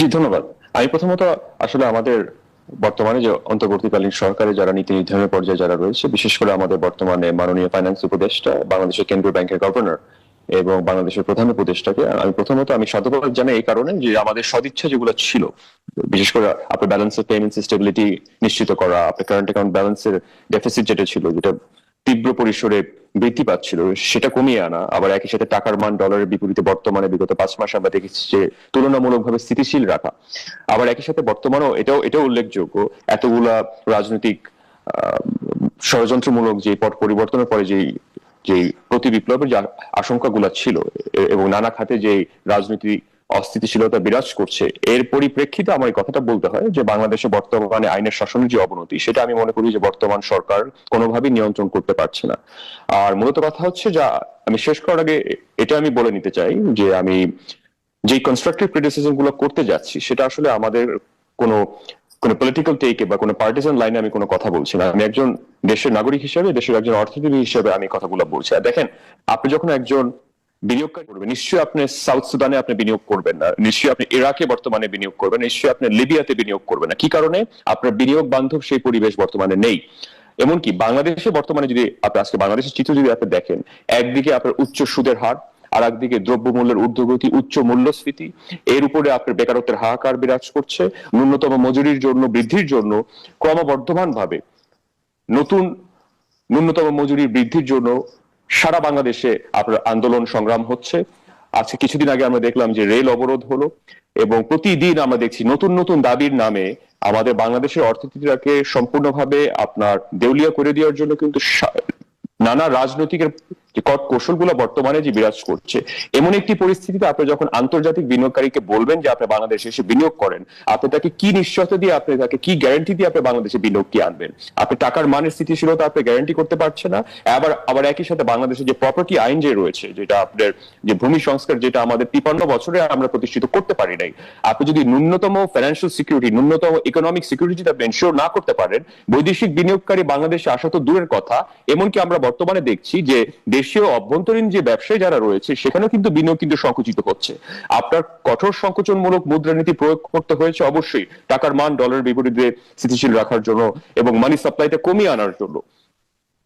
জি, ধন্যবাদ। আমি প্রথমত আসলে আমাদের বর্তমানে যে অন্তর্বর্তীকালীন সরকারে যারা নীতি নির্ধারণের পর্যায়ে যারা রয়েছে, বিশেষ করে আমাদের বর্তমানে মাননীয় ফাইন্যান্স উপদেষ্টা, বাংলাদেশের কেন্দ্রীয় ব্যাংকের গভর্নর এবং বাংলাদেশের প্রধান উপদেষ্টাকে আমি প্রথমত আমি সাধুবাদ জানাই এই কারণে যে আমাদের সদিচ্ছা যেগুলো ছিল, বিশেষ করে আপনার ব্যালেন্সের পেমেন্ট স্টেবিলিটি নিশ্চিত করা, আপনার কারেন্ট অ্যাকাউন্ট ব্যালেন্সের ডেফিসিট যেটা ছিল, যেটা তীব্র পরিসরে বৃদ্ধি পাচ্ছিল, সেটা কমিয়ে আনা, আবার একই সাথে টাকার মান ডলারের বিপরীতে বর্তমানে বিগত পাঁচ মাস আমরা দেখেছি যে তুলনামূলকভাবে স্থিতিশীল রাখা, আবার একই সাথে বর্তমানেও এটাও এটাও উল্লেখযোগ্য, এতগুলা রাজনৈতিক ষড়যন্ত্রমূলক যে পট পরিবর্তনের পরে যেই যে প্রতি বিপ্লবের যে আশঙ্কাগুলো ছিল এবং নানা খাতে যে রাজনীতি অস্থিতিশীলতা বিরাজ করছে। এর পরিপ্রেক্ষিতে আমার এই কথাটা বলতে হয় যে, বাংলাদেশে বর্তমানে আইনের শাসনের যে অবনতি, সেটা আমি মনে করি যে, বর্তমান সরকার কোনোভাবেই নিয়ন্ত্রণ করতে পারছে না। আর মূলত কথা হচ্ছে যা, আমি শেষ করার আগে এটা আমি বলে নিতে চাই যে, আমি যে কনস্ট্রাকটিভ ক্রিটিসিজমগুলো করতে যাচ্ছি, সেটা আসলে আমাদের কোনো কোনো পলিটিক্যাল টেকে বা কোনো পার্টিসান লাইনে আমি কোনো কথা বলছি না। আমি একজন দেশের নাগরিক হিসেবে, দেশের একজন অর্থনীতি হিসেবে আমি কথাগুলো বলছি। আর দেখেন, আপনি যখন একজন বিনিয়োগকারী করবেন? নিশ্চয়ই আপনি সাউথ সুদানে আপনি বিনিয়োগ করবেন না। নিশ্চয়ই আপনি ইরাকে বর্তমানে বিনিয়োগ করবেন। নিশ্চয়ই আপনি লিবিয়াতে বিনিয়োগ করবেন না। কি কারণে? আপনার বিনিয়োগ বান্ধব সেই পরিবেশ বর্তমানে নেই। এমনকি বাংলাদেশে বর্তমানে যদি আপনি আজকে বাংলাদেশের চিত্র যদি আপনি দেখেন, একদিকে আপনার উচ্চ সুদের হার আর একদিকে দ্রব্যমূল্যের ঊর্ধ্বগতি, উচ্চ মূল্যস্ফীতি, এর উপরে আপনার বেকারত্বের হাহাকার বিরাজ করছে। ন্যূনতম মজুরির জন্য, বৃদ্ধির জন্য ক্রমবর্ধমান ভাবে নতুন ন্যূনতম মজুরি বৃদ্ধির জন্য সারা বাংলাদেশে আপনার আন্দোলন সংগ্রাম হচ্ছে। আজকে কিছুদিন আগে আমরা দেখলাম যে রেল অবরোধ হলো এবং প্রতিদিন আমরা দেখছি নতুন নতুন দাবির নামে আমাদের বাংলাদেশের অর্থনীতিটাকে সম্পূর্ণভাবে আপনার দেউলিয়া করে দেওয়ার জন্য কিন্তু নানা রাজনৈতিকের যে কৌশলগুলো বর্তমানে যে বিরাজ করছে, এমন একটি পরিস্থিতিতে আপনি যখন আন্তর্জাতিক বিনিয়োগকারীকে বলবেন যে আপনি বাংলাদেশে এসে বিনিয়োগ করেন, আপনি তাকে কি নিশ্চয়তা দিয়ে আপনি তাকে কি গ্যারান্টি দিয়ে আপনি বাংলাদেশে বিনিয়োগ কি আনবেন? আপনি টাকার মানের স্থিতিশীলতা আপনি গ্যারান্টি করতে পারছে না, আবার আবার একই সাথে বাংলাদেশে যে প্রপার্টি আইন যে রয়েছে, যেটা আপনার যে ভূমি সংস্কার যেটা আমাদের তিপান্ন বছরে আমরা প্রতিষ্ঠিত করতে পারি নাই, আপনি যদি ন্যূনতম ফাইন্যান্সিয়াল সিকিউরিটি ন্যূনতম ইকোনমিক সিকিউরিটি আপনি এনশিওর না করতে পারেন, বৈদেশিক বিনিয়োগকারী বাংলাদেশে আসা তো দূরের কথা, এমনকি আমরা বর্তমানে দেখছি যে দেশীয় অভ্যন্তরীণ যে ব্যবসায়ী যারা রয়েছে, সেখানেও কিন্তু বিনিয়োগ কিন্তু সংকুচিত হচ্ছে। আপনার কঠোর সংকোচনমূলক মুদ্রানীতি প্রয়োগ করতে হয়েছে অবশ্যই টাকার মান ডলারের বিপরীতে স্থিতিশীল রাখার জন্য এবং মানি সাপ্লাইটা কমিয়ে আনার জন্য।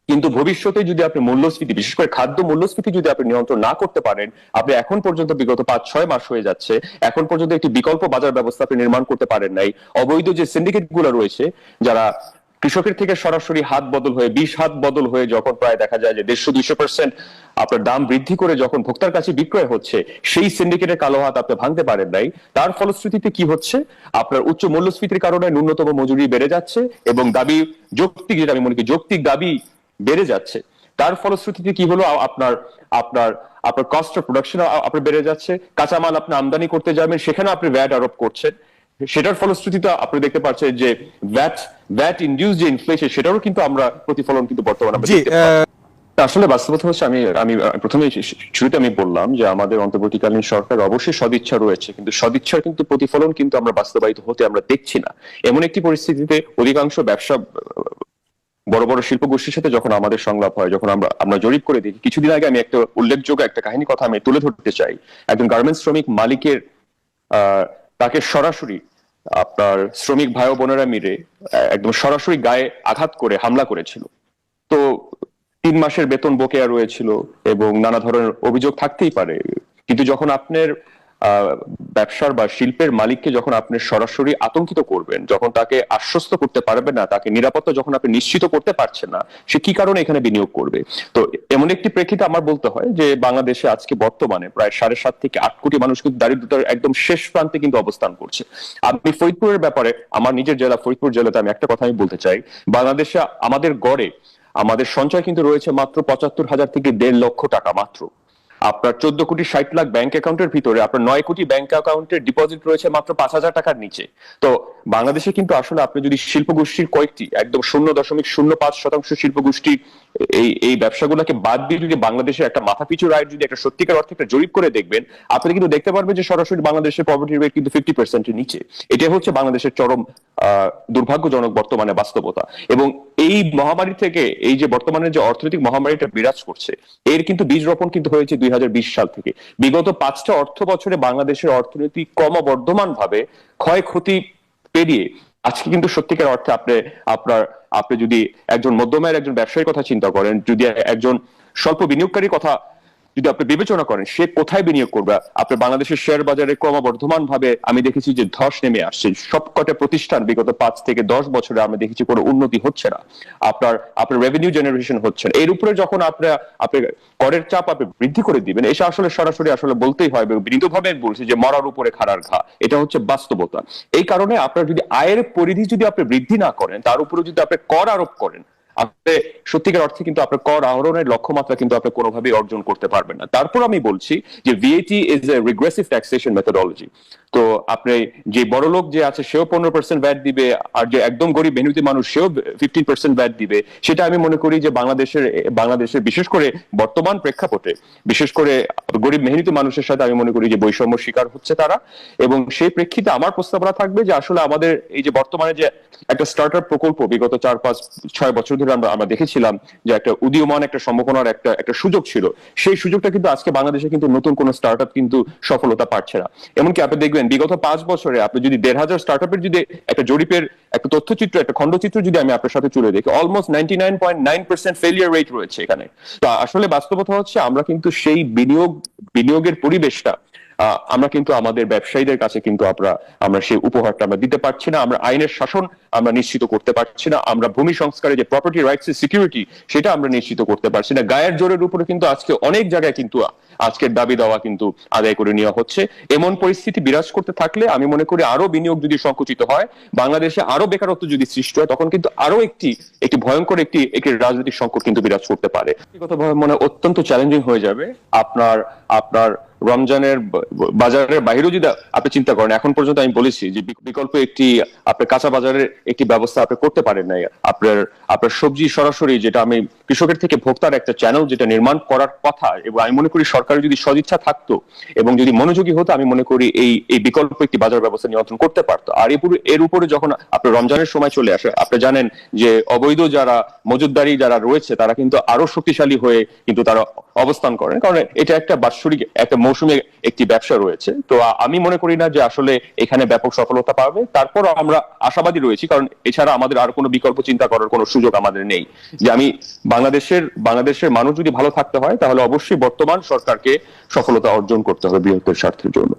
কিন্তু ভবিষ্যতে যদি আপনি মূল্যস্ফীতি, বিশেষ করে খাদ্য মূল্যস্ফীতি যদি আপনি নিয়ন্ত্রণ না করতে পারেন, আপনি এখন পর্যন্ত বিগত পাঁচ ছয় মাস হয়ে যাচ্ছে, এখন পর্যন্ত একটি বিকল্প বাজার ব্যবস্থা আপনি নির্মাণ করতে পারেন নাই। অবৈধ যে সিন্ডিকেটগুলো রয়েছে, যারা কৃষকের থেকে সরাসরি হাত বদল হয়ে বিশ হাত বদল হয়ে যখন প্রায় দেখা যায় যে দেড়শো, দুইশো পার্সেন্ট আপনার দাম বৃদ্ধি করে যখন ভোক্তার কাছে বিক্রয় হচ্ছে, সেই সিন্ডিকেটের কালো হাত আপনি ভাঙতে পারেন নাই। তার ফলশ্রুতিতে কি হচ্ছে? আপনার উচ্চ মূল্যস্ফীতির কারণে ন্যূনতম মজুরি বেড়ে যাচ্ছে এবং দাবি যৌক্তিক, যেটা আমি মনে করি যৌক্তিক দাবি বেড়ে যাচ্ছে। তার ফলশ্রুতিতে কি হলো? আপনার আপনার আপনার কস্ট অফ প্রোডাকশন আপনার বেড়ে যাচ্ছে। কাঁচামাল আপনি আমদানি করতে যাবেন, সেখানে আপনি ভ্যাট আরোপ করছেন। সেটার ফলশ্রুতিতে আপনি দেখতে পাচ্ছেন যে ভ্যাট ভ্যাট ইনডিউস যে ইনফ্লেশন সেটারও কিন্তু আমরা প্রতিফলন কিন্তু বর্তমানে আমরা দেখতে পাচ্ছি। আসলে বাস্তবতা হচ্ছে আমি আমি প্রথমে শুরুতে আমি বললাম যে আমাদের অন্তর্বর্তীকালীন সরকার অবশ্যই সদিচ্ছা রয়েছে কিন্তু সদিচ্ছার কিন্তু প্রতিফলন কিন্তু আমরা বাস্তবায়িত হতে আমরা দেখছি না এমন একটি পরিস্থিতিতে অধিকাংশ ব্যবসা বড় বড় শিল্প গোষ্ঠীর সাথে যখন আমাদের সংলাপ হয় যখন আমরা আমরা জরিপ করে দেখি কিছুদিন আগে আমি একটা উল্লেখযোগ্য একটা কাহিনী কথা আমি তুলে ধরতে চাই একজন গার্মেন্টস শ্রমিক মালিকের আহ, তাকে সরাসরি আপনার শ্রমিক ভাই বোনেরা মিলে একদম সরাসরি গায়ে আঘাত করে হামলা করেছিল। তো তিন মাসের বেতন বকেয়া রয়েছিল এবং নানা ধরনের অভিযোগ থাকতেই পারে। কিন্তু যখন আপনার ব্যবসার বা শিল্পের মালিককে যখন আপনি সরাসরি আতঙ্কিত করবেন, যখন তাকে আশ্বস্ত করতে পারবেন না, তাকে নিরাপত্তা যখন আপনি নিশ্চিত করতে পারছেন না, সে কি কারণে এখানে বিনিয়োগ করবে? তো এমন একটি প্রেক্ষিতে আমার বলতে হয় যে, বাংলাদেশে আজকে বর্তমানে প্রায় সাড়ে সাত থেকে আট কোটি মানুষ কিন্তু দারিদ্রতার একদম শেষ প্রান্তে কিন্তু অবস্থান করছে। আমি ফরিদপুরের ব্যাপারে, আমার নিজের জেলা, ফরিদপুর জেলাতে আমি একটা কথা আমি বলতে চাই। বাংলাদেশে আমাদের গড়ে, আমাদের সঞ্চয় কিন্তু রয়েছে মাত্র পঁচাত্তর হাজার থেকে দেড় লক্ষ টাকা মাত্র। আপনার চোদ্দ কোটি ষাট লাখ ব্যাংক অ্যাকাউন্টের ভিতরে আপনার নয় কোটি ব্যাংক অ্যাকাউন্টের ডিপোজিট রয়েছে মাত্র পাঁচ হাজার টাকার নিচে। তো বাংলাদেশে কিন্তু আসলে আপনি যদি শিল্প গোষ্ঠীর কয়েকটি, একদম শূন্য দশমিক শূন্য পাঁচ শতাংশ শিল্প গোষ্ঠী এই এই ব্যবসাগুলোকে বাদ দিয়ে যদি বাংলাদেশের একটা মাথা পিছু রায় যদি একটা সত্যিকার অর্থে একটা জরিপ করে দেখবেন, আপনি কিন্তু দেখতে পারবেন যে সরাসরি বাংলাদেশের পভার্টি রেট কিন্তু ফিফটি পার্সেন্টের নিচে। এটা হচ্ছে বাংলাদেশের চরম দুর্ভাগ্যজনক বর্তমানে বাস্তবতা। এবং এই মহামারী থেকে এই যে বর্তমানে যে অর্থনৈতিক মহামারীটা বিরাজ করছে, এর কিন্তু বীজ রোপণ কিন্তু হয়েছে দুই সাল থেকে। বিগত পাঁচটা অর্থ বছরে বাংলাদেশের অর্থনীতি ক্রমবর্ধমান ভাবে ক্ষয়ক্ষতি পেরিয়ে, আজকে কিন্তু সত্যিকার অর্থে আপনি, আপনার, আপনি যদি একজন মধ্যমের একজন ব্যবসায়ীর কথা চিন্তা করেন, যদি একজন স্বল্প বিনিয়োগকারীর কথা যদি আপনি বিবেচনা করেন সে কোথায় বিনিয়োগ করবে আপনি বাংলাদেশের শেয়ার বাজারে ক্রমবর্ধমান ভাবে আমি দেখেছি যে ধস নেমে আসছে। সবকটা প্রতিষ্ঠান বিগত পাঁচ থেকে দশ বছরে আমরা দেখেছি কোনো উন্নতি হচ্ছে না। আপনার আপনার রেভিনিউ জেনারেশন হচ্ছে না। এর উপরে যখন আপনি আপনি করের চাপ আপনি বৃদ্ধি করে দিবেন এটা আসলে সরাসরি আসলে বলতেই হয় বিনীতভাবে আমি বলছি যে মরার উপরে খাড়ার ঘা। এটা হচ্ছে বাস্তবতা। এই কারণে আপনার যদি আয়ের পরিধি যদি আপনি বৃদ্ধি না করেন, তার উপরে যদি আপনি কর আরোপ করেন আপনি সত্যিকার অর্থে কিন্তু আপনার কর আহরণের লক্ষ্যমাত্রা কিন্তু আপনি কোনোভাবেই অর্জন করতে পারবেন না। তারপর আমি বলছি যে V A T is a regressive taxation methodology তো আপনি যে বড় লোক যে আছে, সেও পনেরো পার্সেন্ট ভ্যাট দিবে, আর যে একদম গরিব, মেহনতি মানুষ, সেও ফিফটিন পার্সেন্ট ভ্যাট দিবে। সেটা আমি মনে করি যে বাংলাদেশের বাংলাদেশের বিশেষ করে বর্তমান প্রেক্ষাপটে, বিশেষ করে গরিব, মেহনতি মানুষের সাথে আমি মনে করি যে বৈষম্য শিকার হচ্ছে তারা। এবং সেই প্রেক্ষিতে আমার প্রস্তাবনা থাকবে যে আসলে আমাদের এই যে বর্তমানে যে একটা স্টার্ট প্রকল্প, বিগত চার, পাঁচ, ছয় বছর ধরে আমরা আমরা দেখেছিলাম যে একটা উদীয়মান, একটা সম্ভাবনার একটা একটা সুযোগ ছিল। সেই সুযোগটা কিন্তু আজকে বাংলাদেশে কিন্তু নতুন কোন স্টার্ট কিন্তু সফলতা পাচ্ছে না। এমনকি আপনি দেখবেন, বিগত পাঁচ বছরে আপনি যদি দেড় হাজার স্টার্ট যদি একটা জরিপের একটা তথ্যচিত্র, একটা খণ্ডচিত্র যদি আমি আপনার সাথে চলে দেখি almost ninety nine point nine percent failure rate রয়েছে এখানে। তো আসলে বাস্তবতা হচ্ছে, আমরা কিন্তু সেই বিনিয়োগ, বিনিয়োগের পরিবেশটা আমরা কিন্তু আমাদের ব্যবসায়ীদের কাছে কিন্তু আমরা আমরা সেই উপহারটা আমরা দিতে পারছি না, আমরা আইনের শাসন আমরা নিশ্চিত করতে পারছি না, আমরা ভূমি সংস্কারে যে প্রপার্টি রাইটস এর সিকিউরিটি সেটা আমরা নিশ্চিত করতে পারছি না। গায়ের জোরের উপরে কিন্তু আজকে অনেক জায়গায় কিন্তু আজকের দাবি দেওয়া কিন্তু আদায় করে নেওয়া হচ্ছে। এমন পরিস্থিতি বিরাজ করতে থাকলে আমি মনে করি আরও বিনিয়োগ যদি সংকুচিত হয়, বাংলাদেশে আরও বেকারত্ব যদি সৃষ্টি হয়, তখন কিন্তু আরও একটি একটি ভয়ঙ্কর একটি একটি রাজনৈতিক সংকট কিন্তু বিরাজ করতে পারে। ব্যক্তিগতভাবে মনে অত্যন্ত চ্যালেঞ্জিং হয়ে যাবে। আপনার আপনার রমজানের বাজারের বাইরেও যদি আপনি চিন্তা করেন, এখন পর্যন্ত আমি বলেছি যে বিকল্প একটি, আপনার কাঁচা বাজারের একটি ব্যবস্থা আপনি করতে পারেন নাই। আপনার আপনার সবজি সরাসরি যেটা আমি কৃষকের থেকে ভোক্তার একটা চ্যানেল যেটা নির্মাণ করার কথা, এবং আমি মনে করি সরকারের যদি সদিচ্ছা থাকতো, এবং যদি মনোযোগী হতো, আমি মনে করি এই এই বিকল্প একটি বাজার ব্যবস্থা নিয়ন্ত্রণ করতে পারতো। আর এর এর উপরে যখন আপনার রমজানের সময় চলে আসে, আপনি জানেন যে অবৈধ যারা মজুদদারি যারা রয়েছে, তারা কিন্তু আরও শক্তিশালী হয়ে কিন্তু তারা অবস্থান করেন। কারণ এটা একটা বাৎসরিক একটা মৌসুমে একটি ব্যবসা রয়েছে। তো আমি মনে করি না যে আসলে এখানে ব্যাপক সফলতা পাবে। তারপর আমরা আশাবাদী রয়েছি, কারণ এছাড়া আমাদের আর কোনো বিকল্প চিন্তা করার কোনো সুযোগ আমাদের নেই। যে আমি বাংলাদেশের বাংলাদেশের মানুষ যদি ভালো থাকতে হয়, তাহলে অবশ্যই বর্তমান সরকারকে সফলতা অর্জন করতে হবে বৃহত্তর স্বার্থের জন্য।